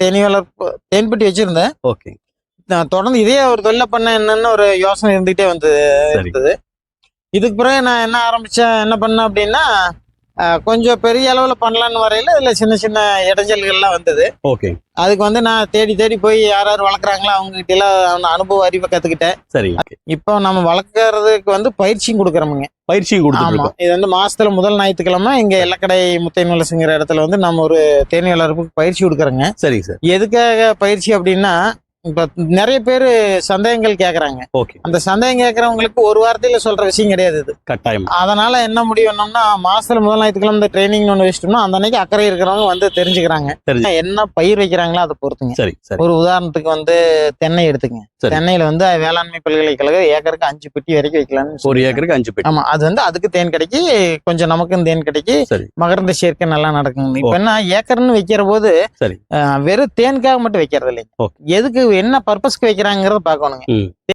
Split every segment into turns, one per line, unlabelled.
தேனி வளர்ப்பு தேன்பெட்டி வச்சிருந்தேன்.
ஓகே.
நான் தொடர்ந்து இதே ஒரு தொழில பண்ண என்னன்னு ஒரு யோசனை இருந்துகிட்டே வந்து இருந்தது. இதுக்கு பிறகு நான் என்ன ஆரம்பிச்சேன் என்ன பண்ணேன் அப்படின்னா கொஞ்சம் பெரிய அளவுல பண்ணலான்னு வரையில இதுல சின்ன சின்ன இடைஞ்சல்கள்லாம் வந்தது.
ஓகே.
அதுக்கு வந்து நான் தேடி தேடி போய் யார் யார் வளர்க்குறாங்களோ அவங்க கிட்ட எல்லாம் அனுபவ அறிவை கத்துக்கிட்டேன்.
சரி.
இப்போ நம்ம வளர்க்கறதுக்கு வந்து பயிற்சியும் கொடுக்குறோமுங்க.
பயிற்சியும் இருக்கோம்.
இது வந்து மாசத்துல முதல் ஞாயிற்றுக்கிழமை இங்க எல்லக்கடை முத்தையன் வலசுங்கிற இடத்துல வந்து நம்ம ஒரு தேனி வளர்ப்புக்கு பயிற்சி கொடுக்குறோங்க.
சரிங்க சார்.
எதுக்காக பயிற்சி அப்படின்னா இப்ப நிறைய பேர் சந்தேகங்கள் கேக்குறாங்க.
ஓகே.
அந்த சந்தேகம் கேட்கறவங்களுக்கு ஒரு வார்த்தையில சொல்ற விஷயம் கிடையாது இது
கட்டாயம்.
அதனால என்ன முடிவுனோம்னா மாசத்துல முதல் ஞாயிற்றுக்கிழமை இந்த ட்ரைனிங் ஒன்று வச்சிட்டோம்னா அந்த அன்னைக்கு அக்கறை இருக்கிறவங்க வந்து தெரிஞ்சுக்கிறாங்க.
தெரிஞ்சு.
என்ன பயிர் வைக்கிறாங்களோ அதை பொறுத்துங்க.
சரி
ஒரு உதாரணத்துக்கு வந்து தென்னை எடுத்துங்க
சரி.
தென்னையில வந்து வேளாண்மை பல்கலைக்கழகம் ஏக்கருக்கு அஞ்சு பெட்டி வரைக்கும் வைக்கலாம்னு
ஒரு. ஏக்கருக்கு அஞ்சு பெட்டி.
ஆமா அது வந்து அதுக்கு தேன் கிடைக்கி கொஞ்சம் நமக்கும் தேன் கிடைக்கி மகரந்த சேர்க்கை நல்லா நடக்குங்க. இப்ப என்ன ஏக்கர்னு வைக்கிற போது வெறும் தேனுக்காக மட்டும் வைக்கிறது இல்லைங்க. எதுக்கு என்ன பர்பஸ்க்கு வைக்கிறாங்கிறத பார்க்கணுங்க.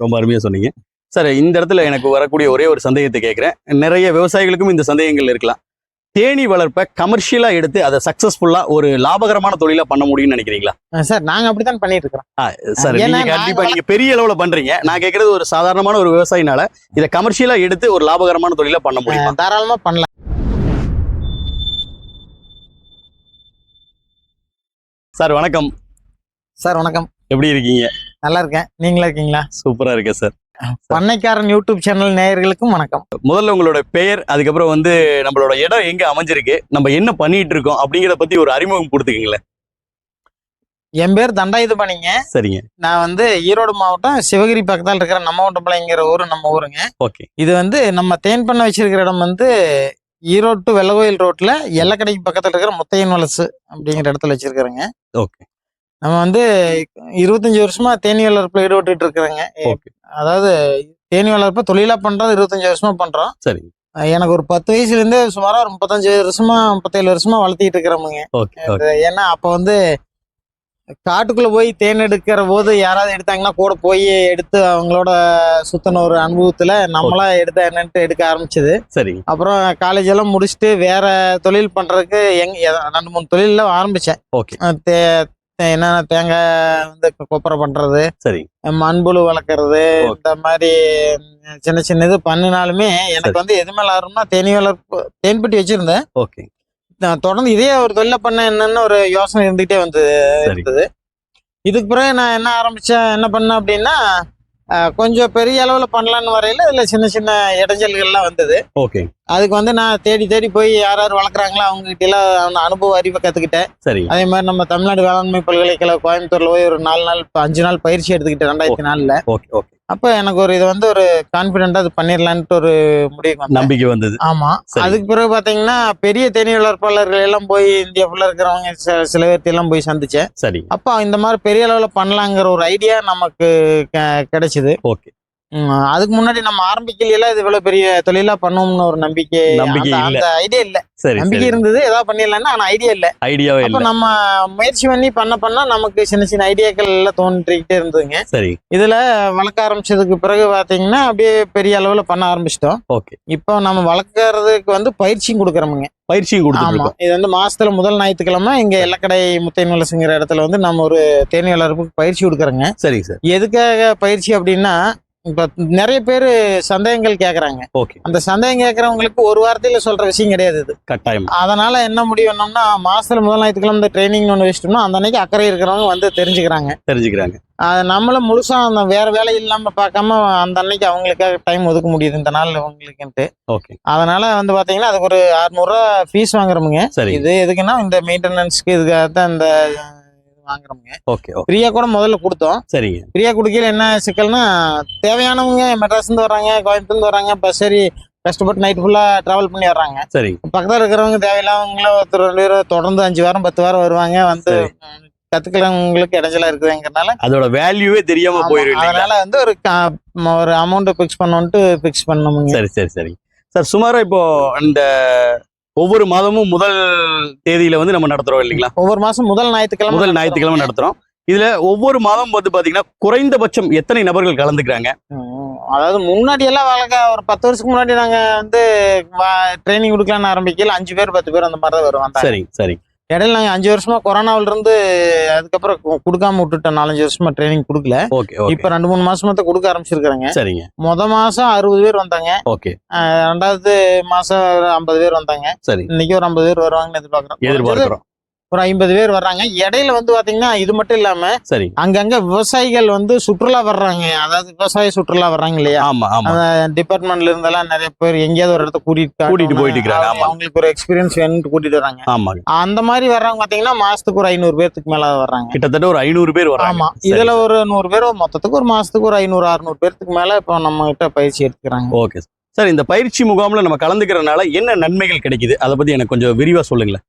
ரொம்ப அருமையா சொன்னீங்க. சார் இந்த இடத்துல எனக்கு வரக்கூடிய ஒரே ஒரு சந்தேகத்தை கேட்கிறேன். நிறைய விவசாயிகளுக்கும் இந்த சந்தேகங்கள் இருக்கலாம். தேனீ வளர்ப்பை கமர்ஷியலா எடுத்து அதை சக்சஸ்ஃபுல்லா ஒரு லாபகரமான தொழிலா பண்ண முடியும்னு நினைக்கிறீங்களா?
சார் நாங்க அப்படித்தான் பண்ணிட்டு இருக்கிறோம்
சார் நீங்க கண்டிப்பா
நாங்க
பெரிய அளவுல பண்றீங்க. நான் கேட்கறது ஒரு சாதாரணமான ஒரு விவசாயினால இதை கமர்ஷியலா எடுத்து ஒரு லாபகரமான தொழிலா பண்ண முடியுமா?
தாராளமா பண்ணலாம்.
சார் வணக்கம்.
சார் வணக்கம்.
எப்படி இருக்கீங்க?
நல்லா இருக்கேன் நீங்களா இருக்கீங்களா?
சூப்பரா இருக்கேன் சார்.
பண்ணைக்காரன் யூடியூப் சேனல் நேயர்களுக்கும் வணக்கம்.
முதல்ல உங்களோட பெயர் அதுக்கப்புறம் வந்து நம்மளோட இடம் எங்க அமைஞ்சிருக்கு நம்ம என்ன பண்ணிட்டு இருக்கோம் அப்படிங்கறத பத்தி ஒரு அறிமுகம் கொடுத்துக்கீங்களேன்.
என் பேர் தண்டாயுது பண்ணிங்க
சரிங்க.
நான் வந்து ஈரோடு மாவட்டம் சிவகிரி பக்கத்தால் இருக்கிற நம்மவட்டம்பாளையங்கிற ஊரு நம்ம ஊருங்க.
ஓகே.
இது வந்து நம்ம தேன் பண்ண வச்சிருக்கிற இடம் வந்து ஈரோடு to வெள்ளகோயில் ரோட்ல எல்லக்கடைக்கு பக்கத்துல இருக்கிற முத்தையன் வலசு அப்படிங்கிற இடத்துல வச்சிருக்கிறேங்க.
ஓகே.
நம்ம வந்து இருபத்தஞ்சு வருஷமா தேனி வளர்ப்புல ஈடுபட்டுட்டு இருக்கிறேங்க. அதாவது தேனி வளர்ப்பு தொழிலா பண்றது இருபத்தஞ்சு வருஷமா பண்றோம். அஹ் எனக்கு ஒரு பத்து வயசுல இருந்தே சுமாரா ஒரு முப்பத்தஞ்சு வருஷமா முப்பத்தேழு வருஷமா வளர்த்திட்டு இருக்கிறோமுங்க. ஏன்னா அப்ப வந்து காட்டுக்குள்ள போய் தேன் எடுக்கிற போது யாராவது எடுத்தாங்கன்னா கூட போய் எடுத்து அவங்களோட சுத்தின ஒரு அனுபவத்துல நம்மளா எடுத்த என்னன்ட்டு எடுக்க ஆரம்பிச்சது.
சரிங்க.
அப்புறம் காலேஜ் எல்லாம் முடிச்சுட்டு வேற தொழில் பண்றதுக்கு எங்க எ- ரெண்டு மூணு தொழில ஆரம்பிச்சேன். என்னென்ன தேங்காய் வந்து கொப்பரை பண்றது
சரிங்க
மண்புழு வளர்க்கறது. இந்த மாதிரி சின்ன சின்ன இது பண்ணினாலுமே எனக்கு வந்து எது மேல ஆர்வம்னா தேனி வளர்ப்பு தேன்பெட்டி வச்சிருந்தேன்.
ஓகே.
நான் தொடர்ந்து இதே ஒரு தொழில பண்ண என்னன்னு ஒரு யோசனை இருந்துகிட்டே வந்து
சரி.
இருந்தது. இதுக்கு பிறகு நான் என்ன ஆரம்பிச்சேன் என்ன பண்ணேன் அப்படின்னா கொஞ்சம் பெரிய அளவுல பண்ணலான்னு வரையில இதுல சின்ன சின்ன இடைஞ்சல்கள்லாம் வந்தது.
ஓகே.
அதுக்கு வந்து நான் தேடி தேடி போய் யார் யார் வளர்க்குறாங்களோ அவங்க கிட்ட எல்லாம் அனுபவ அறிவை கத்துக்கிட்டேன்.
சரிங்க
அதே மாதிரி நம்ம தமிழ்நாடு வேளாண்மை பல்கலைக்கழகம் கோயம்புத்தூர்ல போய் ஒரு நாலு நாள் அஞ்சு நாள் பயிற்சி எடுத்துக்கிட்டேன் ரெண்டாயிரத்தி நாலுல.
Okay okay.
அப்ப எனக்கு ஒரு இது வந்து ஒரு கான்பிடென்டா அது பண்ணிடலான்ட்டு ஒரு முடிவு
நம்பிக்கை வந்தது.
ஆமா.
சரி.
அதுக்கு பிறகு பாத்தீங்கன்னா பெரிய தேனி வளர்ப்பாளர்கள் எல்லாம் போய் இந்தியா ஃபுல்லா இருக்கிறவங்க சில- சில பேர்த்த எல்லாம் போய் சந்திச்சேன்.
சரி.
அப்போ இந்த மாதிரி பெரிய அளவுல பண்ணலாங்கிற ஒரு ஐடியா நமக்கு கிடைச்சது.
ஓகே.
அதுக்கு முன்னாடி நம்ம ஆரம்பிக்கல இது இவ்வளவு பெரிய தொழிலா பண்ணுவோம்னு ஒரு நம்பிக்கை
நம்பிக்கை இல்ல.
ஐடியா இல்ல.
சரி
நம்பிக்கை
சரி.
இருந்தது ஏதாவது பண்ணிடலாம்னா ஆனா ஐடியா இல்ல.
ஐடியாவே
அப்ப
இல்ல.
நம்ம முயற்சி பண்ணி பண்ண பண்ணா நமக்கு சின்ன சின்ன ஐடியாக்கள் எல்லாம் தோன்றிக்கிட்டே இருந்ததுங்க.
சரி.
இதுல வளர்க்க ஆரம்பிச்சதுக்கு பிறகு பாத்தீங்கன்னா அப்படியே பெரிய அளவுல பண்ண ஆரம்பிச்சிட்டோம்.
ஓகே.
இப்போ நம்ம வளர்க்கறதுக்கு வந்து பயிற்சியும் கொடுக்குறோமுங்க. ஆமா.
இருக்கோம்.
இது வந்து மாசத்துல முதல் ஞாயிற்றுக்கிழமை இங்க எல்லக்கடை முத்தையன் இடத்துல வந்து நம்ம ஒரு தேனி வளர்ப்புக்கு பயிற்சி கொடுக்குறோங்க.
சரிங்க சார்.
எதுக்காக பயிற்சி அப்படின்னா இப்ப நிறைய பேர் சந்தேகங்கள் கேக்குறாங்க.
ஓகே.
அந்த சந்தேகம் கேட்கறவங்களுக்கு ஒரு வார்த்தையில சொல்ற விஷயம் கிடையாது இது
கட்டாயம்.
அதனால என்ன முடிவுனோம்னா மாசத்துல முதல் ஞாயிற்றுக்கிழமை இந்த ட்ரைனிங் ஒன்று வச்சிட்டோம்னா அந்த அன்னைக்கு அக்கறை இருக்கிறவங்க வந்து தெரிஞ்சுக்கிறாங்க.
தெரிஞ்சுக்கிறாங்க.
நம்மளும் முழுசா அந்த வேற வேலை இல்லாம பார்க்காம அந்த அன்னைக்கு அவங்களுக்காக டைம் ஒதுக்க முடியுது இந்த நாள் அவங்களுக்குன்ட்டு
ஓகே.
அதனால வந்து பாத்தீங்கன்னா அதுக்கு ஒரு 600 ரூபா ஃபீஸ் வாங்குறோமுங்க.
சரி.
இது எதுக்குன்னா இந்த மெயின்டெனன்ஸ்க்கு இதுக்காக தான் இந்த வாங்குறோமுங்க
ஓகே
ஃப்ரீயா கூட முதல்ல கொடுத்தோம்.
சரிங்க.
ஃப்ரீயா கொடுக்கல என்ன சிக்கல்னா தேவையானவங்க மெட்ராஸ்ல இருந்து வர்றாங்க கோயம்புத்தூர்ல இருந்து வர்றாங்க பஸ் சரி கஷ்டப்பட்டு நைட் ஃபுல்லா டிராவல் பண்ணி வர்றாங்க.
சரிங்க.
பக்கத்துல இருக்கிறவங்க தேவையில்லாதவங்கள ஒருத்தர் ரெண்டு பேரும் தொடர்ந்து அஞ்சு வாரம் பத்து வாரம் வருவாங்க வந்து
சரி.
கத்துக்கிறவங்களுக்கு இடைஞ்சலா இருக்குதுங்கிறனால
அதோட வேல்யூவே தெரியாம இல்லைங்களா?
அதனால வந்து ஒரு ஒரு அமௌண்ட் பிக்ஸ் பண்ணோன்ட்டு பிக்ஸ் பண்ணோமுங்க
சரி சரி சரி சார் சுமாரா இப்போ இந்த ஒவ்வொரு மாதமும் முதல் தேதியில வந்து நம்ம நடத்துறோம் இல்லைங்களா?
ஒவ்வொரு மாசம் முதல் ஞாயிற்றுக்கிழமை
முதல் ஞாயிற்றுக்கிழமை நடத்துறோம். இதுல ஒவ்வொரு மாதம் வந்து பாத்தீங்கன்னா குறைந்தபட்சம் எத்தனை நபர்கள் கலந்துக்கிறாங்க?
அதாவது முன்னாடி எல்லாம் வழக்க ஒரு பத்து வருஷத்துக்கு முன்னாடி நாங்க வந்து ட்ரைனிங் கொடுக்கலாம்னு ஆரம்பிக்கல அஞ்சு பேர் பத்து பேர் அந்த மாதிரி தான் வருவாங்க
சரி சரி
இடையில நாங்க அஞ்சு வருஷமா கொரோனாவில இருந்து அதுக்கப்புறம் கொடுக்காம விட்டுட்டோம் நாலஞ்சு வருஷமா ட்ரைனிங் கொடுக்கல. இப்ப ரெண்டு மூணு மாசமா தான் கொடுக்க ஆரம்பிச்சிருக்காங்க
சரிங்க.
முத மாசம் அறுபது பேர் வந்தாங்க.
ஓகே
ரெண்டாவது மாசம் ஐம்பது பேர் வந்தாங்க.
சரி.
இன்னைக்கு ஒரு ஐம்பது பேர் வருவாங்கன்னு எதிர்பார்க்கறோம்.
எதிர்பார்க்கிறோம்.
ஒரு ஐம்பது பேர் வர்றாங்க. இடையில வந்து பாத்தீங்கன்னா இது மட்டும் இல்லாம
சரி.
அங்கங்க விவசாயிகள் வந்து சுற்றுலா வர்றாங்க. அதாவது விவசாய சுற்றுலா வர்றாங்க இல்லையா?
ஆமா ஆமா.
டிபார்ட்மெண்ட்ல இருந்தெல்லாம் நிறைய பேர் எங்கேயாவது ஒரு இடத்த கூட்டிட்டு.
கூட்டிட்டு போயிட்டு இருக்காங்க,
அவங்க-
ஆமா.
அவங்களுக்கு ஒரு எக்ஸ்பீரியன்ஸ் வேணும்னு கூட்டிட்டு வராங்க
ஆமாங்க.
அந்த மாதிரி வர்றவங்க பாத்தீங்கன்னா மாசத்துக்கு ஒரு ஐநூறு பேர்த்துக்கு மேல வர்றாங்க.
கிட்டத்தட்ட ஒரு ஐநூறு பேர் வராங்க
ஆமா. இதுல ஒரு நூறு பேர் மொத்தத்துக்கு ஒரு மாசத்துக்கு ஒரு ஐநூறு அறுநூறு பேர்த்துக்கு மேல இப்போ நம்ம கிட்ட பயிற்சி எடுத்துக்கிறாங்க
ஓகே சார். இந்த பயிற்சி முகாம்ல நம்ம கலந்துக்கிறதுனால என்ன நன்மைகள் கிடைக்குது? அதை பத்தி எனக்கு கொஞ்சம் விரிவா சொல்லுங்களேன்.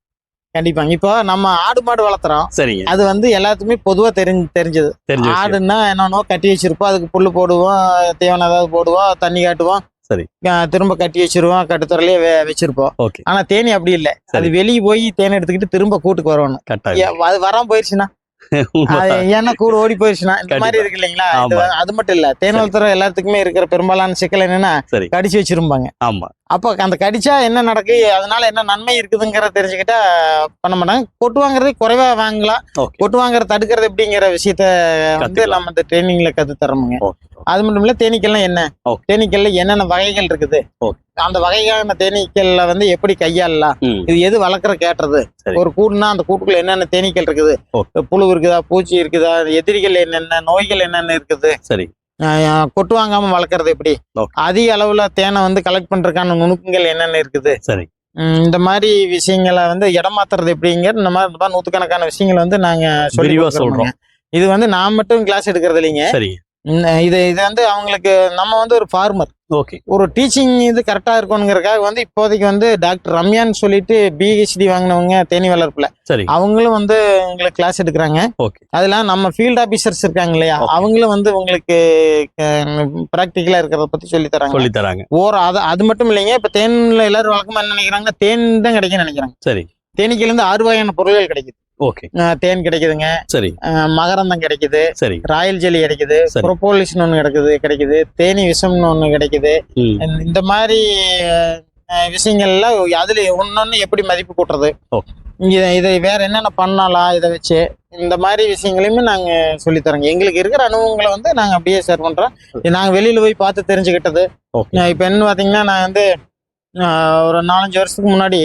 கண்டிப்பாங்க. இப்போ நம்ம ஆடு மாடு வளர்த்துறோம்.
சரிங்க.
அது வந்து எல்லாத்துக்குமே பொதுவா தெரிஞ்சு தெரிஞ்சது. ஆடுன்னா என்னன்னோ கட்டி வச்சிருப்போம். அதுக்கு புல்லு போடுவோம். தீவனம் ஏதாவது போடுவோம். தண்ணி காட்டுவோம்.
சரி.
திரும்ப கட்டி வச்சிருவோம். கட்டுத்தரலையே வே வச்சிருப்போம்.
ஓகே.
ஆனா தேனி அப்படி இல்ல. அது. வெளியே போய் தேன் எடுத்துக்கிட்டு திரும்ப கூட்டுக்கு வரணும். அது வராம போயிருச்சுன்னா? ஏன்னா கூட ஓடி போயிருச்சுன்னா இந்த மாதிரி. இருக்கு இல்லைங்களா அது மட்டும் இல்ல தேன்
சரி.
வளர்த்துற எல்லாத்துக்குமே இருக்கிற பெரும்பாலான சிக்கல் என்னன்னா. கடிச்சு வச்சிருப்பாங்க
ஆமா
அப்போ அந்த கடிச்சா என்ன நடக்கு அதனால என்ன நன்மை இருக்குதுங்கிறத தெரிஞ்சுக்கிட்டா பண்ண மாட்டாங்க கொட்டு வாங்குறது குறைவா வாங்கலாம் கொட்டு வாங்குறது தடுக்கிறது எப்படிங்கிற விஷயத்த வந்து. நம்ம இந்த ட்ரைனிங்ல கத்து தரோமுங்க அது மட்டும் இல்ல தேனீக்கள்லாம் என்ன
ஓகே.
தேனீக்கள்ல என்னென்ன வகைகள் இருக்குது. அந்த வகையான தேனீக்கள்ல வந்து எப்படி கையாளலாம்? இது எது வளர்க்குற கேட்டுறது. ஒரு கூடுனா அந்த கூட்டுக்குள்ள என்னென்ன தேனீக்கள் இருக்குது. புழு இருக்குதா பூச்சி இருக்குதா எதிரிகள் என்னென்ன நோய்கள் என்னென்ன இருக்குது?
சரி.
கொட்டு வாங்காம வளர்க்குறது எப்படி. அதிக அளவுல தேனை வந்து கலெக்ட் பண்றதுக்கான நுணுக்கங்கள் என்னென்ன இருக்குது?
சரி.
இந்த மாதிரி விஷயங்களை வந்து இடம் மாத்துறது எப்படிங்கிற இந்த மாதிரி இந்த மாதிரி நூத்துக்கணக்கான விஷயங்களை வந்து நாங்க சொல்லி.
சொல்றோம்.
இது வந்து நான் மட்டும் கிளாஸ் எடுக்கிறது இல்லைங்க.
சரி.
இது இது வந்து அவங்களுக்கு நம்ம வந்து ஒரு ஃபார்மர்
ஓகே
ஒரு டீச்சிங் இது கரெக்டா இருக்கணுங்கிறதுக்காக வந்து இப்போதைக்கு வந்து டாக்டர் ரம்யான்னு சொல்லிட்டு பிஹெச்டி வாங்கினவங்க தேனி வளர்ப்புல.
சரி.
அவங்களும் வந்து உங்களுக்கு கிளாஸ் எடுக்கிறாங்க.
ஓகே
அதெல்லாம் நம்ம ஃபீல்ட் ஆபீசர்ஸ் இருக்காங்க இல்லையா. அவங்களும் வந்து உங்களுக்கு ப்ராக்டிக்கலா இருக்கிறத பத்தி சொல்லி தராங்க.
சொல்லி தராங்க
ஓர் அது அது மட்டும் இல்லைங்க. இப்ப தேன்ல எல்லாரும் வழக்கமா என்ன நினைக்கிறாங்க தேன் தான் கிடைக்கும்னு நினைக்கிறாங்க.
சரி.
தேனீக்கில இருந்து ஆறு வகையான பொருட்கள் கிடைக்குது.
ஓகே.
தேன் கிடைக்குதுங்க.
சரி.
மகரந்தம் கிடைக்குது.
சரி.
ராயல் ஜெலி கிடைக்குது. ப்ரொபோலிஸ்னு ஒன்று கிடைக்குது கிடைக்குது. தேனி விஷம்னு ஒன்று கிடைக்குது. இந்த- மாதிரி விஷயங்கள்ல அதுல ஒன்னொன்னு எப்படி மதிப்பு கூட்டுறது? இதை வேற என்னென்ன பண்ணலாம் இதை வச்சு? இந்த மாதிரி விஷயங்களையுமே நாங்க சொல்லித் தரோங்க எங்களுக்கு இருக்கிற அனுபவங்களை வந்து நாங்க அப்படியே ஷேர் பண்றோம். நாங்க வெளியில போய் பார்த்து தெரிஞ்சுக்கிட்டது. இப்ப என்ன பாத்தீங்கன்னா நான் வந்து ஒரு நாலஞ்சு வருஷத்துக்கு முன்னாடி.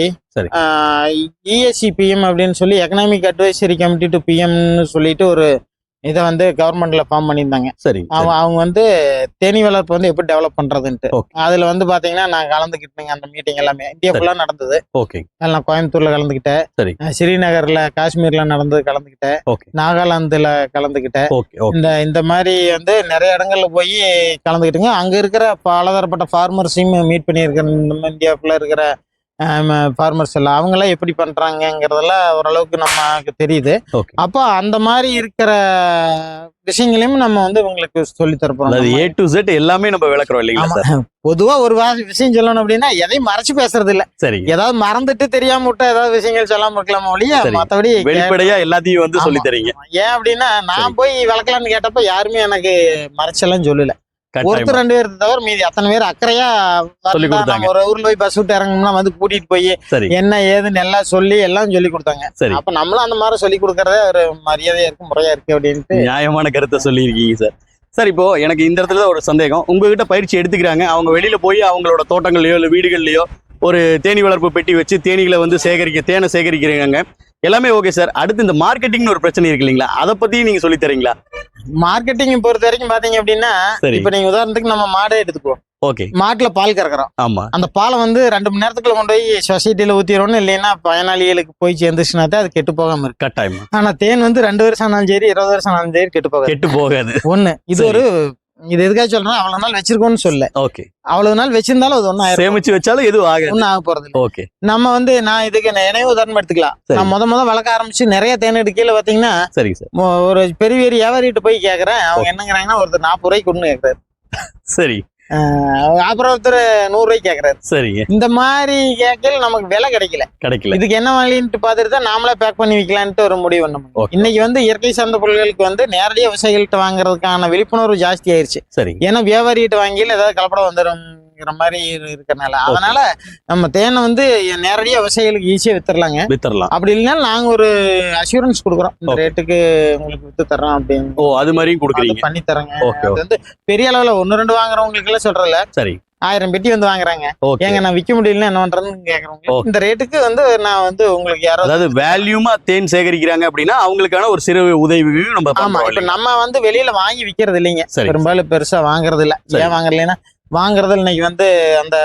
இஎஸ்சி பிஎம் அப்படின்னு சொல்லி எக்கனாமிக் அட்வைசரி கமிட்டி டு பிஎம்னு சொல்லிட்டு ஒரு இதை வந்து கவர்மெண்ட்ல ஃபார்ம் பண்ணியிருந்தாங்க.
சரி
அவ- அவங்க வந்து தேனி வளர்ப்பு வந்து எப்படி டெவலப் பண்றதுன்ட்டு. அதுல வந்து பாத்தீங்கன்னா நான் கலந்துக்கிட்டேங்க அந்த மீட்டிங் எல்லாமே. இந்தியா. ஃபுல்லா நடந்தது.
ஓகே
நான் கோயம்புத்தூர்ல கலந்துக்கிட்டேன்
சரி.
ஸ்ரீநகர்ல காஷ்மீர்ல நடந்தது கலந்துக்கிட்டேன் நாகாலாந்துல கலந்துக்கிட்டேன் இந்த இந்த மாதிரி வந்து நிறைய இடங்கள்ல போய் கலந்துக்கிட்டுங்க அங்க இருக்கிற பலதரப்பட்ட ஃபார்மர்ஸையும் மீட் பண்ணியிருக்கிறேன் நம்ம இந்தியா ஃபுல்லா இருக்கிற ஃபார்மர்ஸ் எல்லாம். அவங்களாம் எப்படி பண்றாங்கங்கிறதெல்லாம் ஓரளவுக்கு நமக்கு தெரியுது. அப்போ அந்த மாதிரி இருக்கிற விஷயங்களையும் நம்ம வந்து உங்களுக்கு சொல்லி தரப்போம்
ஏ டு செட் எல்லாமே நம்ம விளக்குறோம் இல்லைங்களா
பொதுவா ஒரு விஷயம் சொல்லணும் அப்படின்னா எதையும் மறைச்சு பேசுறது இல்ல
சரி
ஏதாவது மறந்துட்டு தெரியாம விட்ட ஏதாவது விஷயங்கள் சொல்லாம இருக்கலாம் ஒழிய. மத்தபடி
வெளிப்படையா எல்லாத்தையும் வந்து. சொல்லி தரீங்க.
ஏன் அப்படின்னா நான். போய் விளக்கலாம்னு கேட்டப்ப யாருமே எனக்கு மறைச்செல்லாம் சொல்லல. ஒருத்தர் ரெண்டு பேர் தவிர மீதி அத்தனை பேர் அக்கறையா
சொல்லி கொடுத்தாங்க.
ஒரு ஊர்ல போய் பஸ் விட்டு இறங்கணும்னா வந்து கூட்டிட்டு போய் என்ன ஏதுன்னு எல்லாம் சொல்லி எல்லாம் சொல்லி கொடுத்தாங்க.
சரி.
அப்ப நம்மளும் அந்த மாதிரி சொல்லி கொடுக்கறதே ஒரு மரியாதையா இருக்கு முறையா இருக்கு அப்படின்ட்டு.
நியாயமான கருத்தை சொல்லியிருக்கீங்க சார் சார் இப்போ எனக்கு இந்த இடத்துல ஒரு சந்தேகம். உங்ககிட்ட பயிற்சி எடுத்துக்கிறாங்க. அவங்க வெளியில போய் அவங்களோட தோட்டங்கள்லயோ இல்லை வீடுகள்லயோ ஒரு தேனி வளர்ப்பு பெட்டி வச்சு தேனீகளை வந்து சேகரிக்க தேனை சேகரிக்கிறீங்க. எல்லாமே ஓகே சார் அடுத்து இந்த மார்க்கெட்டிங்னு ஒரு பிரச்சனை இருக்கு இல்லைங்களா? அதை பத்தி நீங்க சொல்லி தரீங்களா?
மார்க்கெட்டிங் பொறுத்த வரைக்கும் பாத்தீங்க அப்படின்னா இப்ப நீங்க உதாரணத்துக்கு நம்ம மாடே எடுத்துக்குவோம்.
ஓகே.
மாட்டுல பால் கறக்குறோம்.
ஆமா.
அந்த பாலை வந்து ரெண்டு மணி நேரத்துக்குள்ள கொண்டு போய் சொசைட்டில ஊத்திடணும் இல்லைன்னா பயனாளிகளுக்கு போய் சேர்ந்துச்சுன்னா தான் அது கெட்டு போகாம இருக்கு.
கட்டாயமா.
ஆனா தேன் வந்து ரெண்டு வருஷம் ஆனாலும் சரி இருபது வருஷம் ஆனாலும் சரி கெட்டு போகாது.
கெட்டு போகாது.
ஒண்ணு இது. ஒரு இது எதுக்காக சொல்றேன் அவ்வளவு நாள் வச்சிருக்கோம்னு சொல்ல.
ஓகே
அவ்வளவு நாள் வச்சிருந்தாலும் அது ஒன்னும்
சேமிச்சு வச்சாலும் எதுவும் ஆகாது.
ஒன்னும் ஆக போறது
ஓகே
நம்ம வந்து நான் இதுக்கு நினைவு உதாரணம் எடுத்துக்கலாம்.
சரி.
நான் முத முத வளர்க்க ஆரம்பிச்சு நிறைய தேன் எடுக்கையில பாத்தீங்கன்னா
சார்
மொ- ஒரு பெரிய பெரிய வியாபாரிகிட்ட போய் கேக்குறேன். அவங்க என்னங்கிறாங்கன்னா ஒருத்தர் நாற்பது ரூபாய்க்கு ஒண்ணு கேக்குறாரு.
சரி.
அப்புறம் ஒருத்தர் நூறு ரூபாய்க்கு கேக்குறாரு.
சரிங்க.
இந்த மாதிரி கேட்கல நமக்கு விலை கிடைக்கல.
கிடைக்கல.
இதுக்கு என்ன வழின்ட்டு பார்த்துட்டு தான் நாமளே பேக் பண்ணி விற்கலான்ட்டு ஒரு முடிவு பண்ணோம். இன்னைக்கு வந்து இயற்கை சார்ந்த பொருட்களுக்கு வந்து நேரடியாக விவசாயிகள்கிட்ட வாங்குறதுக்கான விழிப்புணர்வு ஜாஸ்தி ஆயிருச்சு.
சரிங்க.
ஏன்னா வியாபாரிகிட்ட வாங்கியில் ஏதாவது கலப்படம் வந்துடும் இருக்கிற மாதிரி இரு- இருக்கறனால. அதனால நம்ம தேனை வந்து நேரடியா விவசாயிகளுக்கு ஈஸியா வித்துறலாங்க
வித்தரலாம்.
அப்படி இல்லைனாலும் நாங்க ஒரு அஷூரன்ஸ் கொடுக்குறோம். இந்த. ரேட்டுக்கு உங்களுக்கு வித்து தர்றோம் அப்படின்னு.
ஓ அது மாதிரியும் கொடுக்குறீங்க.
பண்ணி தரேங்க
ஓகே
வந்து பெரிய அளவுல ஒன்னு ரெண்டு வாங்குறவங்களுக்கு எல்லாம் சொல்றல
சரி.
ஆயிரம் பெட்டி வந்து வாங்குறாங்க. ஏங்க நான் விற்க முடியலன்னா என்ன பண்றதுன்னு
Okay.
இந்த ரேட்டுக்கு வந்து நான் வந்து உங்களுக்கு யாரோ
அதாவது வேல்யூமா தேன் சேகரிக்கிறாங்க அப்படின்னா அவங்களுக்கான ஒரு சிறு உதவியும் நம்ம
ஆமா இப்ப? நம்ம வந்து வெளியில வாங்கி விக்கிறது இல்லைங்க. பெரும்பாலும் பெருசா வாங்குறது இல்ல. ஏன் வாங்குறதுலன்னா வாங்குறது இன்னைக்கு வந்து அந்த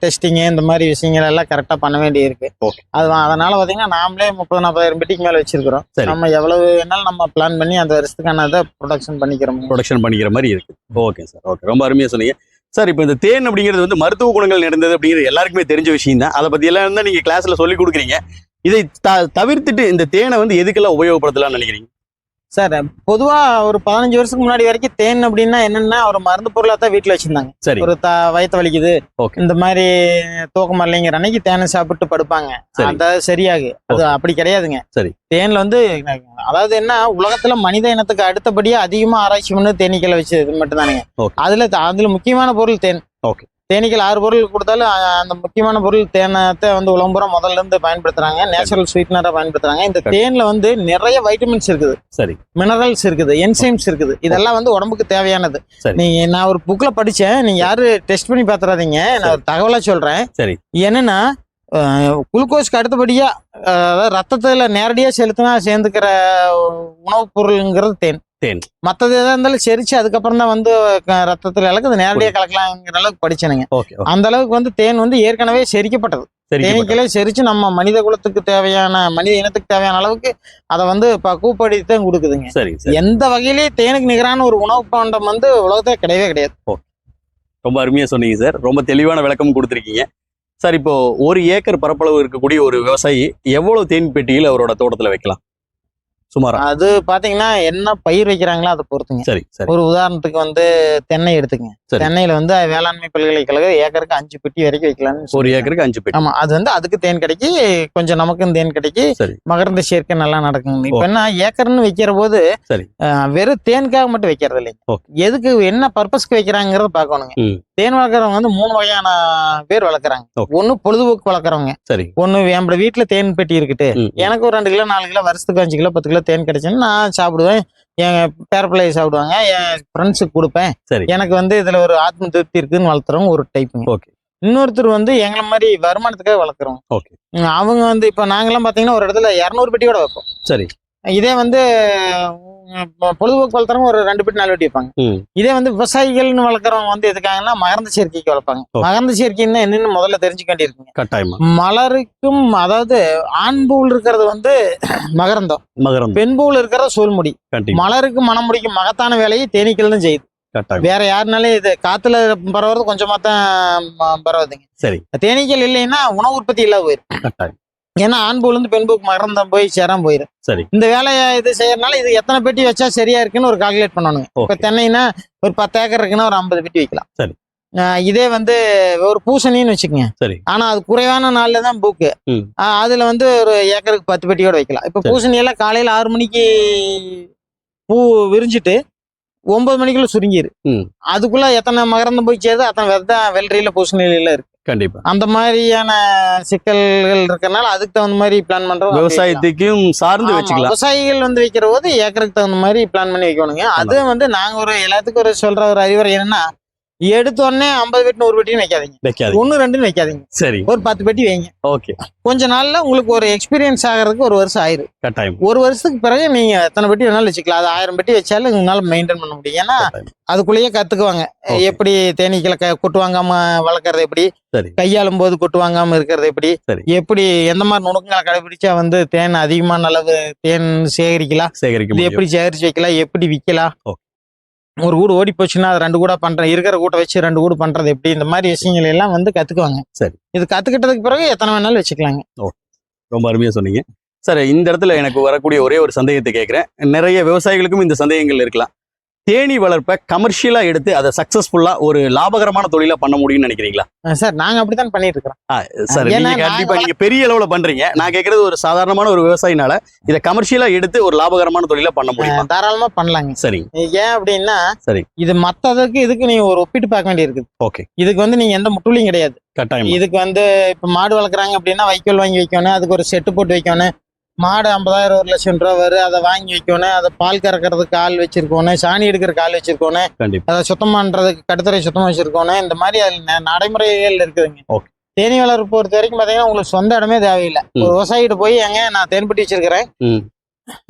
டெஸ்டிங் இந்த மாதிரி விஷயங்கள் எல்லாம் கரெக்டா பண்ண வேண்டி இருக்கு
Okay.
அது அதனால பாத்தீங்கன்னா நாமளே முப்பது நாற்பதாயிரம் பெட்டிக்கு மேல வச்சிருக்கிறோம்.
சரி.
நம்ம எவ்வளவு வேணாலும் நம்ம பிளான் பண்ணி அந்த வருஷத்துக்கான இதை ப்ரொடக்ஷன் பண்ணிக்கிறோம்.
ப்ரொடக்ஷன் பண்ணிக்கிற மாதிரி இருக்கு. ஓகே சார் ஓகே ரொம்ப அருமையா சொன்னீங்க. சார் இப்போ இந்த தேன் அப்படிங்கிறது வந்து மருத்துவ குணங்கள் நிறைந்தது அப்படிங்கிறது எல்லாருக்குமே தெரிஞ்ச விஷயம் தான். அதை பத்தி எல்லாம் தான் நீங்க கிளாஸ்ல சொல்லி கொடுக்குறீங்க. இதை த- தவிர்த்துட்டு இந்த தேனை வந்து எதுக்கெல்லாம் உபயோகப்படுத்தலாம்னு நினைக்கிறீங்க?
சார் பொதுவா ஒரு பதினஞ்சு வருஷத்துக்கு முன்னாடி வரைக்கும் தேன் அப்படின்னா என்னன்னா ஒரு மருந்து பொருளா தான் வீட்டுல வச்சிருந்தாங்க
சரி
ஒரு த வயிற்று வலிக்குது. இந்த மாதிரி தூக்கம் இல்லைங்கிற அன்னைக்கு தேனை சாப்பிட்டு படுப்பாங்க. அந்த சரியாகு அது அப்படி கிடையாதுங்க
சரி.
தேன்ல வந்து அதாவது என்ன உலகத்துல மனித இனத்துக்கு அடுத்தபடியா அதிகமா ஆராய்ச்சி பண்ணது தேனீக்களை வச்சு இது மட்டும்தானுங்க. அதுல அதுல முக்கியமான பொருள் தேன்
Okay.
தேனீக்கள் ஆறு பொருள் கொடுத்தாலும் அந்த முக்கியமான பொருள் தேனத்தை வந்து உலம்புறம் முதல்ல இருந்து பயன்படுத்துறாங்க. நேச்சுரல் ஸ்வீட்னரா பயன்படுத்துறாங்க. இந்த. தேன்ல வந்து நிறைய வைட்டமின்ஸ் இருக்குது.
சரி.
மினரல்ஸ் இருக்குது என்சைம்ஸ் இருக்குது. இதெல்லாம் வந்து உடம்புக்கு தேவையானது. நீங்க நான் ஒரு புக்ல படிச்சேன். நீங்க யாரு டெஸ்ட் பண்ணி பாத்துறாதீங்க. நான் ஒரு தகவலா சொல்றேன்.
சரி.
என்னன்னா குளுக்கோஸ்க்கு அடுத்தபடியா அதாவது ரத்தத்துல நேரடியா செலுத்தினா சேர்ந்துக்கிற உணவுப் பொருளுங்கிறது தேன்.
தேன்.
மத்தது எதா இருந்தாலும் செரிச்சு அதுக்கப்புறம் தான் வந்து ரத்தத்துல கலக்குது நேரடியா கலக்கலாங்கிற அளவுக்கு படிச்சேனுங்க.
ஓகே
அந்த அளவுக்கு வந்து தேன் வந்து ஏற்கனவே செரிக்கப்பட்டது.
சரி
தேனீக்களே செரிச்சு நம்ம மனித குலத்துக்கு தேவையான மனித இனத்துக்கு தேவையான அளவுக்கு அதை வந்து பக்குவப்படுத்தி தான் கொடுக்குதுங்க.
சரி சரி.
எந்த வகையிலேயே தேனுக்கு நிகரான ஒரு உணவு பண்டம் வந்து உலகத்துல கிடையவே கிடையாது.
ரொம்ப அருமையா சொன்னீங்க சார். ரொம்ப தெளிவான விளக்கம் கொடுத்துருக்கீங்க. சார் இப்போ ஒரு ஏக்கர் பரப்பளவு இருக்கக்கூடிய ஒரு விவசாயி எவ்வளவு தேன் பெட்டியில் அவரோட தோட்டத்துல வைக்கலாம்? சுமாரா?
அது பாத்தீங்கன்னா என்ன பயிர் வைக்கிறாங்களோ அதை பொறுத்துங்க.
சரி சரி.
ஒரு உதாரணத்துக்கு வந்து தென்னை எடுத்துக்கங்க.
சரி.
தென்னையில வந்து வேளாண்மை பல்கலைக்கழகம் ஏக்கருக்கு அஞ்சு பெட்டி வரைக்கும் வைக்கலாம்னு
ஒரு. ஏக்கருக்கு அஞ்சு பெட்டி
ஆமா அது வந்து அதுக்கு தேன் கிடைக்கி கொஞ்சம் நமக்கும் தேன் கிடைக்கி. மகரந்த சேர்க்கை நல்லா நடக்குங்க இப்ப என்ன ஏக்கர்னு வைக்கிற போது வெறும் தேனுக்காக மட்டும் வைக்கிறது இல்லைங்க. எதுக்கு என்ன பர்பஸ்க்கு வைக்கிறாங்கிறத பார்க்கணுங்க
ம்.
தேன் வளர்க்குறவங்க வந்து மூணு வகையான பேர் வளர்க்குறாங்க. ஒண்ணு பொழுதுபோக்கு வளர்க்குறவங்க
சரி
ஒண்ணு நம்மளோட வீட்டுல தேன் பெட்டி
ம்.
எனக்கு ஒரு ரெண்டு கிலோ நாலு கிலோ வருஷத்துக்கு அஞ்சு கிலோ பத்து கிலோ தேன் கிடைச்சுன்னு நான் சாப்பிடுவேன் என் பேரப்பிள்ளை சாப்பிடுவாங்க. என் ஃப்ரெண்ட்ஸுக்கு கொடுப்பேன்.
சரி.
எனக்கு வந்து இதுல ஒரு ஆத்ம திருப்தி இருக்குன்னு வளர்த்துறவங்க ஒரு டைப்புங்க
ஓகே
இன்னொருத்தர் வந்து எங்களை மாதிரி வருமானத்துக்காக வளர்க்குறோம்
ஓகே
அவங்க வந்து இப்ப நாங்கெல்லாம் பாத்தீங்கன்னா ஒரு இடத்துல இரநூறு பெட்டி கூட வைப்போம்.
சரி.
இதே வந்து பொழுதுபோக்கு வளர்த்துறவங்க ஒரு ரெண்டு பெட்டி நாலு பெட்டி வைப்பாங்க இதே வந்து விவசாயிகள்னு வளர்க்குறவங்க வந்து எதுக்காங்கன்னா மகரந்த சேர்க்கைக்கு வளர்ப்பாங்க. மகரந்த சேர்க்கைன்னா என்னன்னு முதல்ல தெரிஞ்சுக்க வேண்டியிருக்குங்க.
கட்டாயமா.
மலருக்கும் அதாவது ஆண் பூவில் இருக்கிறது வந்து மகரந்தம்.
மகரம்
பெண் பூவில் இருக்கிறது சோல்முடி.
கண்டிப்பா.
மலருக்கு மனம் முடிக்கும் மகத்தான வேலையை தேனீக்கள் தான் செய்யுது.
கட்டாயம்.
வேற யாருனாலும் இது காத்துல பரவுறது கொஞ்சமா தான் பரவுதுங்க.
சரி.
தேனீக்கள் இல்லைன்னா உணவு உற்பத்தி இல்லாத
கட்டாயம்.
ஏன்னா ஆண் பூல இருந்து பெண் பூக்கு மகரந்தம் போய் சேராம போயிடும்
சரி.
இந்த வேலையை இது செய்யறதுனால இது எத்தனை பெட்டி வச்சா சரியா இருக்குன்னு ஒரு கால்குலேட் பண்ணணுங்க இப்ப
ஓகே
தென்னைனா ஒரு பத்து ஏக்கர் இருக்குன்னா ஒரு ஐம்பது பெட்டி வைக்கலாம்.
சரி.
இதே வந்து ஒரு பூசணின்னு வச்சுக்கோங்க.
சரி.
ஆனா அது குறைவான நாள்ல தான் பூக்கு. அதுல வந்து ஒரு ஏக்கருக்கு பத்து பெட்டியோட வைக்கலாம். இப்ப
சரி.
பூசணி எல்லாம் காலையில ஆறு மணிக்கு பூ விரிஞ்சிட்டு ஒன்பது மணிக்குள்ள சுருங்கிரு. அதுக்குள்ள எத்தனை மகரந்தம் போய் சேருது அத்தனை விதை வெள்ளரியில பூசணியில இருக்கு.
கண்டிப்பா.
அந்த மாதிரியான சிக்கல்கள் இருக்கறனால அதுக்கு தகுந்த மாதிரி பிளான் பண்றோம்.
விவசாயத்துக்கும் சார்ந்து வச்சுக்கலாம்.
விவசாயிகள் வந்து வைக்கிற போது ஏக்கருக்கு தகுந்த மாதிரி பிளான் பண்ணி வைக்கணுங்க. அது வந்து நாங்க ஒரு எல்லாத்துக்கும் ஒரு சொல்ற ஒரு அறிவுரை என்னன்னா எடுத்த உடனே ஐம்பது பெட்டி நூறு பெட்டின்னு வைக்காதீங்க
வைக்காது
ஒன்னு ரெண்டுன்னு வைக்காதீங்க
சரி.
ஒரு பத்து பெட்டி வைங்க.
ஓகே.
கொஞ்ச நாள்ல உங்களுக்கு ஒரு எக்ஸ்பீரியன்ஸ் ஆகிறதுக்கு ஒரு வருஷம் ஆயிரும்.
கட்டாயம்.
ஒரு வருஷத்துக்கு பிறகு நீங்க எத்தனை பெட்டி வேணாலும் வச்சுக்கலாம். அது ஆயிரம் பெட்டி வச்சாலும் உங்களால மெயின்டைன் பண்ண முடியும். ஏன்னா. அதுக்குள்ளேயே கத்துக்குவாங்க. எப்படி தேனீக்களை கொட்டு வாங்காம வளர்க்கறது எப்படி?
சரி.
கையாளும் போது கொட்டு வாங்காம இருக்கிறது எப்படி?
சரி.
எப்படி எந்த மாதிரி நுணுக்கங்களை கடைபிடிச்சா வந்து தேன் அதிகமான அளவு தேன் சேகரிக்கலாம்?
சேகரிக்க
இது
முடியும்.
எப்படி சேகரிச்சு வைக்கலாம்? எப்படி விற்கலாம். ஒரு கூடு ஓடி போச்சுன்னா அது ரெண்டு கூட பண்றேன். இருக்கிற கூட்டை வச்சு ரெண்டு கூடு பண்றது எப்படி? இந்த மாதிரி விஷயங்கள் எல்லாம் வந்து கத்துக்குவாங்க.
சரி.
இது கத்துக்கிட்டதுக்கு பிறகு எத்தனை வேணாலும் வச்சுக்கலாங்க.
ரொம்ப அருமையா சொன்னீங்க. சார் இந்த இடத்துல எனக்கு வரக்கூடிய ஒரே ஒரு சந்தேகத்தை கேட்குறேன். நிறைய விவசாயிகளுக்கும் இந்த சந்தேகங்கள் இருக்கலாம். தேனி வளர்ப்பை கமர்ஷியலா எடுத்து அதை சக்சஸ்ஃபுல்லா ஒரு லாபகரமான தொழிலா பண்ண முடியும்னு நினைக்கிறீங்களா?
சார் நாங்க அப்படித்தான் பண்ணிட்டு இருக்கிறோம்
சார்
ஏன்னா
நீங்க கண்டிப்பா
நாங்க-
நீங்க பெரிய அளவுல பண்றீங்க. நான் கேக்குறது ஒரு சாதாரணமான ஒரு விவசாயினால இதை கமர்ஷியலா எடுத்து ஒரு லாபகரமான தொழிலா பண்ண முடியுமா?
அஹ் தாராளமா பண்ணலாங்க.
சரி.
ஏன் அப்படின்னா
சரி.
இது மத்ததுக்கு இதுக்கு நீங்க ஒரு ஒப்பிட்டு பார்க்க வேண்டியிருக்கு
ஓகே.
இதுக்கு வந்து நீங்க எந்த முட்டுலியும் கிடையாது.
கட்டாயம்.
இதுக்கு வந்து இப்ப மாடு வளர்க்குறாங்க அப்படின்னா வைக்கோல் வாங்கி வைக்கணும் அதுக்கு ஒரு செட்டு போட்டு வைக்கணும் மாடு ஐம்பதாயிரம் ஒரு லட்சம் ரூபா வரும் அதை வாங்கி வைக்கணும் அதை பால் கறக்கிறதுக்கு ஆள் வச்சிருக்கணும் சாணி எடுக்கிறதுக்கு ஆள் வச்சிருக்கணும்
கண்டிப்பா
அதை சுத்தம் பண்றதுக்கு கட்டுத்தரை சுத்தமா வச்சிருக்கணும் இந்த மாதிரி அதில் நடைமுறைகள் இருக்குதுங்க. தேனி வளர்ப்பு பொறுத்த வரைக்கும் பாத்தீங்கன்னா உங்களுக்கு சொந்த இடமே தேவையில்லை. ஒரு விவசாயிகிட்ட போய் எங்க நான் தேன்பட்டி வச்சிருக்கிறேன்.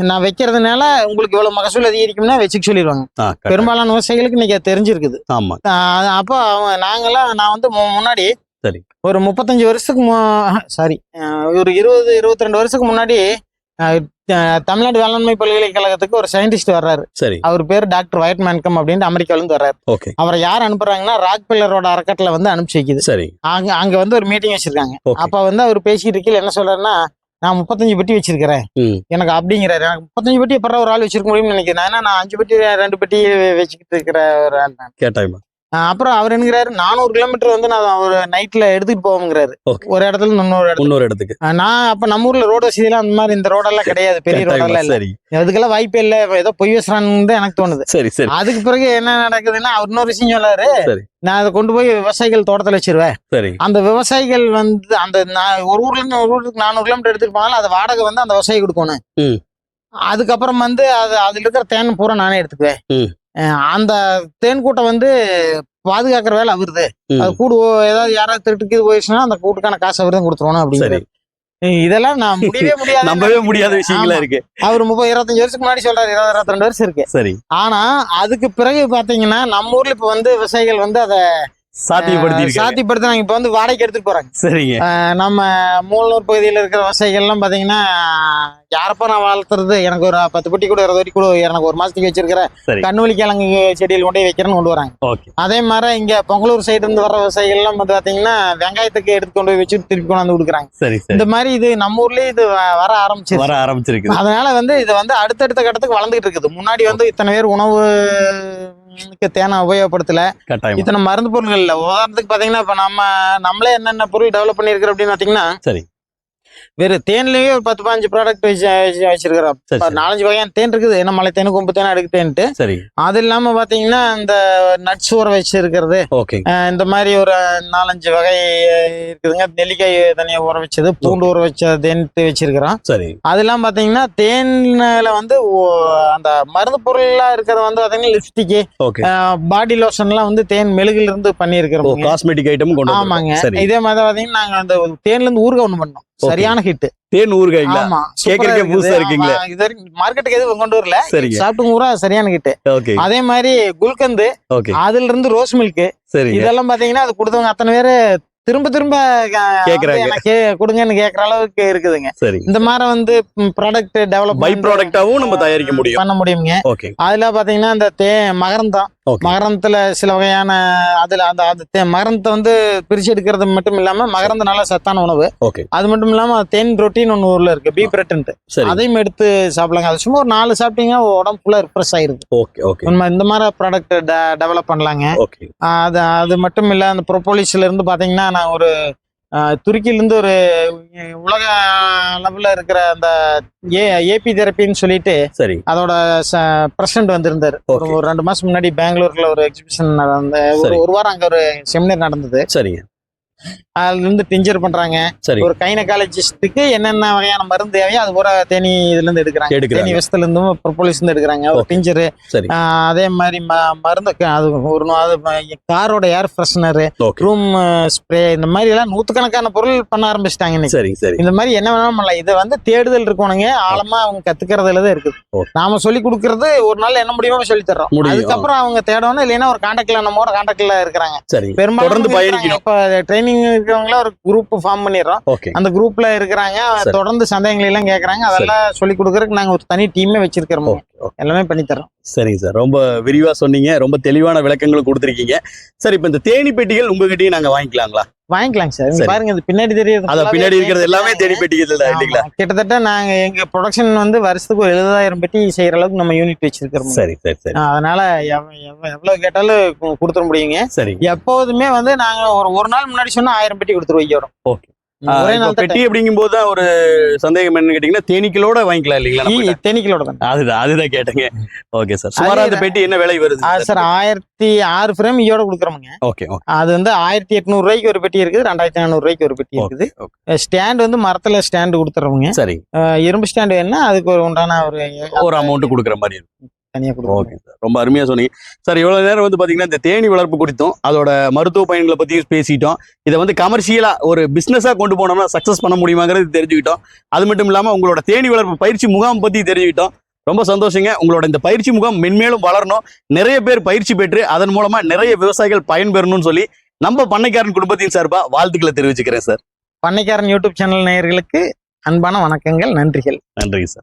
நான் வைக்கிறதுனால உங்களுக்கு இவ்வளவு மகசூல் அதிகரிக்கும்னா வச்சுக்க சொல்லிடுவாங்க. பெரும்பாலான விவசாயிகளுக்கு இன்னைக்கு தெரிஞ்சிருக்குது
ஆமா
அப்போ அவங்க நாங்கெல்லாம் நான் வந்து முன்னாடி. ஒரு முப்பத்தஞ்சு வருஷத்துக்கு சாரி ஒரு இருபது இருபத்தி ரெண்டு வருஷத்துக்கு முன்னாடி தமிழ்நாடு வேளாண்மை பல்கலைக்கழகத்துக்கு ஒரு சயின்டிஸ்ட் வர்றாரு.
சரி.
அவர் பேர் டாக்டர் வயட் மேன்கம் அப்படின்ட்டு அமெரிக்கால இருந்து வர்றாரு.
ஓகே.
அவரை யார் அனுப்புறாங்கன்னா ராக் பில்லரோட அறக்கட்டளை வந்து அனுப்பிச்சு வைக்குது.
சரி.
அங்க அங்க வந்து ஒரு மீட்டிங் வச்சிருக்காங்க. அப்ப வந்து அவர் பேசிட்டு இருக்கையில என்ன சொல்றாருன்னா நான் முப்பத்தஞ்சு பெட்டி வச்சிருக்கிறேன். எனக்கு அப்படிங்கிறாரு. எனக்கு முப்பத்தஞ்சு பெட்டி எப்பறம் ஒரு ஆள் வச்சிருக்க முடியும்னு நினைக்கிறேன். ஏன்னா நான் அஞ்சு பெட்டி ரெண்டு பெட்டி வச்சுக்கிட்டு இருக்கிற ஒரு ஆள் நான். அப்புறம் அவர் என்னங்கிறாரு நானூறு கிலோமீட்டர் வந்து நான் ஒரு நைட்ல எடுத்துட்டு போவோங்கிறாரு ஒரு இடத்துல இன்னொரு இடத்துல
இன்னொரு இடத்துக்கு.
நான் அப்ப நம்ம ஊர்ல ரோடு வசதியெல்லாம் அந்த மாதிரி இந்த ரோடெல்லாம் கிடையாது பெரிய ரோடெல்லாம் இல்ல.
சரி.
அதுக்கெல்லாம் வாய்ப்பே இல்ல. ஏதோ பொய் பேசுறான்னு தான் எனக்கு தோணுது.
சரி சரி.
அதுக்கு பிறகு என்ன நடக்குதுன்னா அவர் இன்னொரு விஷயம் சொல்லாரு. நான் அதை கொண்டு போய் விவசாயிகள் தோட்டத்துல வச்சிருவேன்.
சரி.
அந்த விவசாயிகள் வந்து அந்த ஒரு ஊர்ல இருந்து ஒரு ஊருக்கு நானூறு கிலோமீட்டர் எடுத்துட்டு போனாலும் அது வாடகை வந்து அந்த விவசாயி கொடுக்கணும். அதுக்கப்புறம் வந்து அது அதுல இருக்கிற தேன் பூரா நானே எடுத்துக்குவேன். அந்த தேன் கூட்டை வந்து பாதுகாக்கிற வேலை அவருது. அது கூடு ஏதாவது யாராவது திருட்டுக்கு போயிடுச்சுன்னா அந்த கூட்டுக்கான காசு அவர் தான் கொடுத்துருவோம்
சரி.
அப்படிங்கிறாரு இதெல்லாம் நான் முடியவே முடியாது
நம்பவே முடியாத விஷயங்களா இருக்கு.
அவர் முப்பது இருபத்தஞ்சு வருஷத்துக்கு முன்னாடி சொல்றாரு இருபது இருபத்தி ரெண்டு வருஷம் இருக்கு.
சரி.
ஆனா அதுக்கு பிறகு பாத்தீங்கன்னா நம்ம ஊர்ல இப்ப வந்து விவசாயிகள் வந்து அதை
சாத்தியப்படுத்தி இருக்காங்க
சாத்தியப்படுத்துறாங்க இப்ப வந்து வாடகைக்கு எடுத்துட்டு போறாங்க.
சரிங்க.
நம்ம மூலனூர் பகுதியில் இருக்கிற விவசாயிகள்லாம் பார்த்தீங்கன்னா யாரப்பா நான் வளர்த்துறது? எனக்கு ஒரு பத்து பெட்டி கூட இருபது கூட எனக்கு ஒரு மாசத்துக்கு வச்சிருக்கிற
சரி.
கண்ணுவலி கிழங்கு செடியில் கொண்டு போய் வைக்கிறேன்னு கொண்டு வராங்க. அதே மாதிரி இங்க பொங்கலூர் சைடு இருந்து வர விவசாயிகள்லாம் வந்து பார்த்தீங்கன்னா வெங்காயத்துக்கு எடுத்து கொண்டு போய் வச்சு திருப்பி கொண்டாந்து கொடுக்குறாங்க. இந்த மாதிரி இது நம்ம ஊர்லயே இது வர ஆரம்பிச்சிருச்சு.
வர ஆரம்பிச்சிருக்கு
அதனால வந்து இது வந்து அடுத்தடுத்த கட்டத்துக்கு வளர்ந்துட்டு இருக்குது. முன்னாடி வந்து இத்தனை பேர் உணவு தேனை உபயோகப்படுத்தல.
கட்டாயம்.
இத்தனை மருந்து பொருட்கள் இல்ல. உதாரணத்துக்கு பாத்தீங்கன்னா இப்ப நம்ம நம்மளே என்னென்ன பொருள் டெவலப் பண்ணிருக்கிறோம் அப்படின்னு பாத்தீங்கன்னா
சரி.
வெறும் தேன்லயே ஒரு பத்து பதினஞ்சு ப்ராடக்ட் வச்சு வச்சு- வச்சிருக்கிறோம். நாலஞ்சு வகையான தேன் இருக்குது. என்ன மலை தேனு கொம்பு தேன் அடுக்கு தேன்ட்டு
சரி.
அது இல்லாம பாத்தீங்கன்னா இந்த நட்ஸ் ஊற வச்சிருக்கிறது.
ஓகே.
இந்த மாதிரி ஒரு நாலஞ்சு வகை இருக்குதுங்க. நெல்லிக்காய் தனியா ஊற வச்சது பூண்டு ஊற வச்ச தேன்ட்டு வச்சிருக்கிறோம்.
சரி.
அதெல்லாம் பாத்தீங்கன்னா தேன்ல வந்து அந்த மருந்து பொருள்லாம் இருக்கிறது வந்து பாத்தீங்கன்னா லிப்ஸ்டிக்கு பாடி லோஷன்லாம் வந்து தேன் மெழுகுல இருந்து பண்ணியிருக்கிறோம்
காஸ்மெட்டிக் ஐட்டம்
ஆமாங்க. இதே மாதிரி பாத்தீங்கன்னா நாங்க அந்த தேன்ல இருந்து ஒண்ணு பண்ணோம்.
Okay.
சரியான ஹிட்
தேன் ஊறுகாய்ங்களா
ஆமா
கேக்குறதுக்கே புதுசா இருக்குங்களே.
இது வரைக்கும் மார்க்கெட்டுக்கு எதுவும் கொண்டு வரல.
சரிங்க.
சாப்பிட்டு ஊரா சரியான ஹிட்
ஓகே.
அதே மாதிரி குல்கந்து அதுல இருந்து ரோஸ் மில்க்
சரிங்க.
இதெல்லாம் பாத்தீங்கன்னா அது கொடுத்தவங்க அத்தனை பேரு திரும்ப திரும்ப
கேக்குறாங்க.
கொடுங்கன்னு கேக்குற அளவுக்கு இருக்குதுங்க.
சரி
இந்த மாதிரி வந்து ப்ராடக்ட் டெவலப்
பை ப்ராடக்டாவும் நம்ம தயாரிக்க முடியும்.
பண்ண முடியுங்க
ஓகே.
அதுல பாத்தீங்கன்னா இந்த தே மகரந்தம் மகரந்தத்துல சில வகையான அதுல அந்த அந்த தே- மகரந்தத்தை வந்து பிரிச்சு எடுக்கிறது மட்டும் இல்லாம மகரந்த நல்ல சத்தான உணவு. அது மட்டும் இல்லாம தேன் புரோட்டீன் ஒன்று ஊர்ல இருக்கு பீ பிரட்டன்ட்
சரி.
அதையும் எடுத்து சாப்பிடலாங்க. அது சும்மா ஒரு நாலு சாப்பிட்டீங்கன்னா உடம்பு ஃபுல்லா ரிஃப்ரெஷ் ஆயிருது.
ஓகே ஓகே
நம்ம இந்த மாதிரி ப்ராடக்ட் டெவலப் பண்ணலாங்க.
ஓகே
அது அது மட்டும் இல்ல அந்த ப்ரொபோலிஸ்ல இருந்து பாத்தீங்கன்னா நான் ஒரு ஆஹ் துருக்கியில இருந்து ஒரு உலக அளவுல இருக்கிற அந்த ஏ ஏபி தெரப்பின்னு சொல்லிட்டு
சரி.
அதோட பிரசிடண்ட் வந்திருந்தாரு. ஒரு ரெண்டு மாசம் முன்னாடி பெங்களூர்ல ஒரு எக்ஸிபிஷன் நடந்த ஒரு
சரி.
ஒரு வாரம் அங்க ஒரு செமினார் நடந்தது.
சரிங்க.
அதுல இருந்து டிஞ்சர் பண்றாங்க.
சரி.
ஒரு கைனகாலஜிஸ்டுக்கு என்னென்ன வகையான மருந்து தேவையோ அது பூரா தேனி இதுல இருந்து எடுக்கிறாங்க. தேனி வெஸ்ட்ல இருந்தும் ப்ரொபோலிஸ் இருந்து எடுக்கிறாங்க. ஒரு. டிஞ்சரு
சரி.
அதே மாதிரி மருந்து அது ஒரு காரோட ஏர் ஃப்ரெஷ்னர் ரூம் ஸ்ப்ரே இந்த மாதிரி எல்லாம் நூத்துக்கணக்கான பொருள் பண்ண ஆரம்பிச்சிட்டாங்க
சரி சரி.
இந்த மாதிரி என்ன வேணாலும் பண்ணலாம். இதை வந்து தேடுதல் இருக்கணுங்க. ஆழமா அவங்க கத்துக்கிறதுல தான் இருக்குது. நாம சொல்லி கொடுக்கறது ஒரு நாள் என்ன முடியுமோ சொல்லி தர்றோம். அதுக்கப்புறம் அவங்க தேடணும். இல்லைன்னா ஒரு கான்டாக்ட்ல நம்மளோட கான்டாக்ட்ல இருக்கிறாங்க.
சரி.
பெரும்பாலும்
தொடர்ந்து
இருக்கிறாங்க. ட்ரைனிங் இருக்கிறவங்கள ஒரு குரூப் ஃபார்ம் பண்ணிடுறோம். அந்த குரூப்ல இருக்கிறாங்க. தொடர்ந்து சந்தேகங்கள் எல்லாம் கேக்குறாங்க அதெல்லாம் சொல்லி கொடுக்கறதுக்கு நாங்க ஒரு தனி டீமே வச்சிருக்கிறோம். எல்லாமே பண்ணி தரோம்
சரிங்க சார். ரொம்ப விரிவா சொன்னீங்க. ரொம்ப தெளிவான விளக்கங்களும் கொடுத்துருக்கீங்க. சார் இப்போ இந்த தேனி பெட்டிகள் உங்ககிட்டயும் நாங்க வாங்கிக்கலாங்களா?
வாங்கிக்கலாங்க சார்.
சரி.
பாருங்க இது பின்னாடி தெரியுது.
அத பின்னாடி இருக்கிறது எல்லாமே தேனி. பெட்டிகள் தான் இல்லைங்களா.
கிட்டத்தட்ட நாங்க எங்க ப்ரொடக்ஷன் வந்து வருஷத்துக்கு ஒரு எழுபதாயிரம் பெட்டி செய்யற அளவுக்கு நம்ம யூனிட் வச்சிருக்கிறோம்.
சரி சரி சரி.
அதனால எவ- எவ- எவ்வளவு கேட்டாலும் கொடுத்துட முடியுங்க.
சரிங்க.
எப்போதுமே வந்து நாங்க ஒரு ஒரு நாள் முன்னாடி சொன்னா ஆயிரம் பெட்டி கொடுத்துருவோம் ஐயோட
பெட்டி அப்படிங்கும் போது ஒரு சந்தேகம் என்னன்னு கேட்டீங்கன்னா தேனீக்களோட வாங்கிக்கலாம் இல்லைங்களா?
தெனிக்கலோட தான்
அதுதான் அதுதான் கேட்டேங்க. Okay sir. சுமாரா அந்த பெட்டி என்ன விலை வருது
சார்? ஆயிரத்தி ஆறு ஃப்ரேம் ஐயோட கொடுக்குறோமுங்க.
ஓகே
அது வந்து ஆயிரத்தி எட்நூறு ரூபாய்க்கு ஒரு பெட்டி இருக்குது ரெண்டாயிரத்தி நானூறு ரூபாய்க்கு ஒரு பெட்டி இருக்குது. ஸ்டாண்ட் வந்து மரத்துல ஸ்டாண்டு கொடுத்துறவங்க
சரிங்க.
இரும்பு ஸ்டாண்டு வேணும்னா அதுக்கு ஒரு உண்டான ஒரு
ஒரு அமௌண்ட் கொடுக்குற மாதிரி இருக்கும். Okay sir. ரொம்ப அருமையா சொன்னீங்க. சார் இவ்வளவு நேரம் வந்து பாத்தீங்கன்னா இந்த தேனி வளர்ப்பு குறித்தும் அதோட மருத்துவ பயன்களை பத்தியும் பேசிட்டோம். இதை வந்து கமர்ஷியலா ஒரு பிசினஸா கொண்டு போனோம்னா சக்சஸ் பண்ண முடியுமாங்கிறது தெரிஞ்சுக்கிட்டோம். அது மட்டும் இல்லாம உங்களோட தேனி வளர்ப்பு பயிற்சி முகாம் பத்தி தெரிஞ்சுக்கிட்டோம். ரொம்ப சந்தோஷங்க. உங்களோட இந்த பயிற்சி முகாம் மென்மேலும் வளரணும். நிறைய பேர் பயிற்சி பெற்று அதன் மூலமா நிறைய விவசாயிகள் பயன்பெறணும்னு சொல்லி நம்ம பண்ணைக்காரன் குடும்பத்தின் சார்பா வாழ்த்துக்களை தெரிவிச்சுக்கிறேன் சார்.
பண்ணைக்காரன் யூடியூப் சேனல் நேயர்களுக்கு அன்பான வணக்கங்கள் நன்றிகள்.
நன்றி சார்.